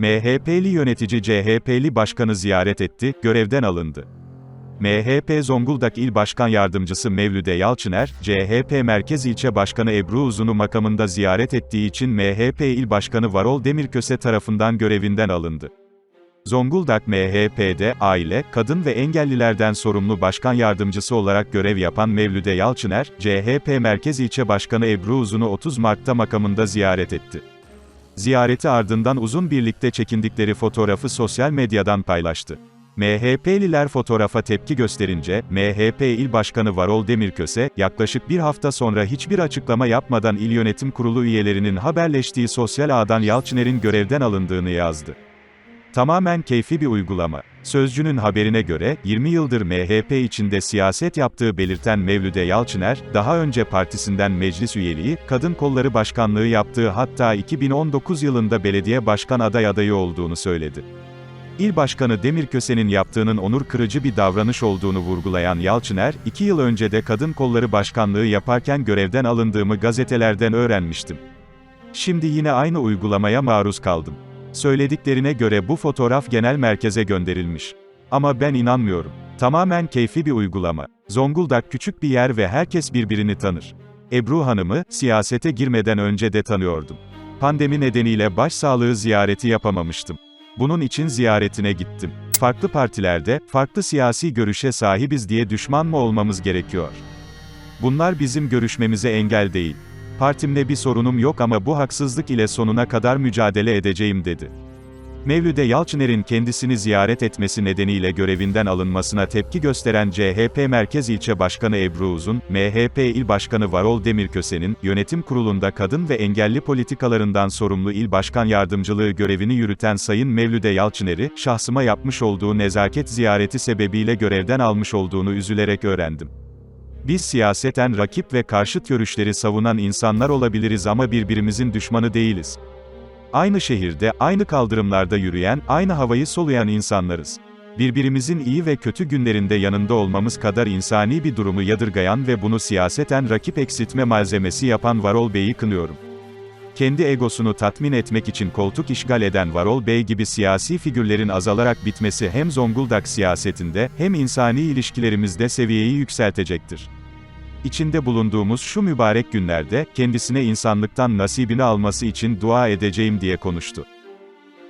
MHP'li yönetici CHP'li başkanı ziyaret etti, görevden alındı. MHP Zonguldak İl Başkan Yardımcısı Mevlüde Yalçıner, CHP Merkez İlçe Başkanı Ebru Uzun'u makamında ziyaret ettiği için MHP İl Başkanı Varol Demirköse tarafından görevinden alındı. Zonguldak MHP'de, aile, kadın ve engellilerden sorumlu başkan yardımcısı olarak görev yapan Mevlüde Yalçıner, CHP Merkez İlçe Başkanı Ebru Uzun'u 30 Mart'ta makamında ziyaret etti. Ziyareti ardından uzun birlikte çekindikleri fotoğrafı sosyal medyadan paylaştı. MHP'liler fotoğrafa tepki gösterince, MHP İl Başkanı Varol Demirköse, yaklaşık bir hafta sonra hiçbir açıklama yapmadan İl Yönetim Kurulu üyelerinin haberleştiği sosyal ağdan Yalçıner'in görevden alındığını yazdı. Tamamen keyfi bir uygulama. Sözcünün haberine göre, 20 yıldır MHP içinde siyaset yaptığı belirten Mevlüde Yalçıner, daha önce partisinden meclis üyeliği, kadın kolları başkanlığı yaptığı hatta 2019 yılında belediye başkan aday adayı olduğunu söyledi. İl Başkanı Demirköse'nin yaptığının onur kırıcı bir davranış olduğunu vurgulayan Yalçıner, iki yıl önce de kadın kolları başkanlığı yaparken görevden alındığımı gazetelerden öğrenmiştim. Şimdi yine aynı uygulamaya maruz kaldım. Söylediklerine göre bu fotoğraf genel merkeze gönderilmiş. Ama ben inanmıyorum. Tamamen keyfi bir uygulama. Zonguldak küçük bir yer ve herkes birbirini tanır. Ebru Hanım'ı, siyasete girmeden önce de tanıyordum. Pandemi nedeniyle başsağlığı ziyareti yapamamıştım. Bunun için ziyaretine gittim. Farklı partilerde, farklı siyasi görüşe sahibiz diye düşman mı olmamız gerekiyor? Bunlar bizim görüşmemize engel değil. Partimle bir sorunum yok ama bu haksızlık ile sonuna kadar mücadele edeceğim dedi. Mevlüde Yalçıner'in kendisini ziyaret etmesi nedeniyle görevinden alınmasına tepki gösteren CHP Merkez İlçe Başkanı Ebru Uzun, MHP İl Başkanı Varol Demirköse'nin, yönetim kurulunda kadın ve engelli politikalarından sorumlu İl Başkan Yardımcılığı görevini yürüten Sayın Mevlüde Yalçıner'i, şahsıma yapmış olduğu nezaket ziyareti sebebiyle görevden almış olduğunu üzülerek öğrendim. Biz siyaseten rakip ve karşıt görüşleri savunan insanlar olabiliriz ama birbirimizin düşmanı değiliz. Aynı şehirde, aynı kaldırımlarda yürüyen, aynı havayı soluyan insanlarız. Birbirimizin iyi ve kötü günlerinde yanında olmamız kadar insani bir durumu yadırgayan ve bunu siyaseten rakip eksiltme malzemesi yapan Varol Bey'i kınıyorum. Kendi egosunu tatmin etmek için koltuk işgal eden Varol Bey gibi siyasi figürlerin azalarak bitmesi hem Zonguldak siyasetinde, hem insani ilişkilerimizde seviyeyi yükseltecektir. İçinde bulunduğumuz şu mübarek günlerde, kendisine insanlıktan nasibini alması için dua edeceğim diye konuştu.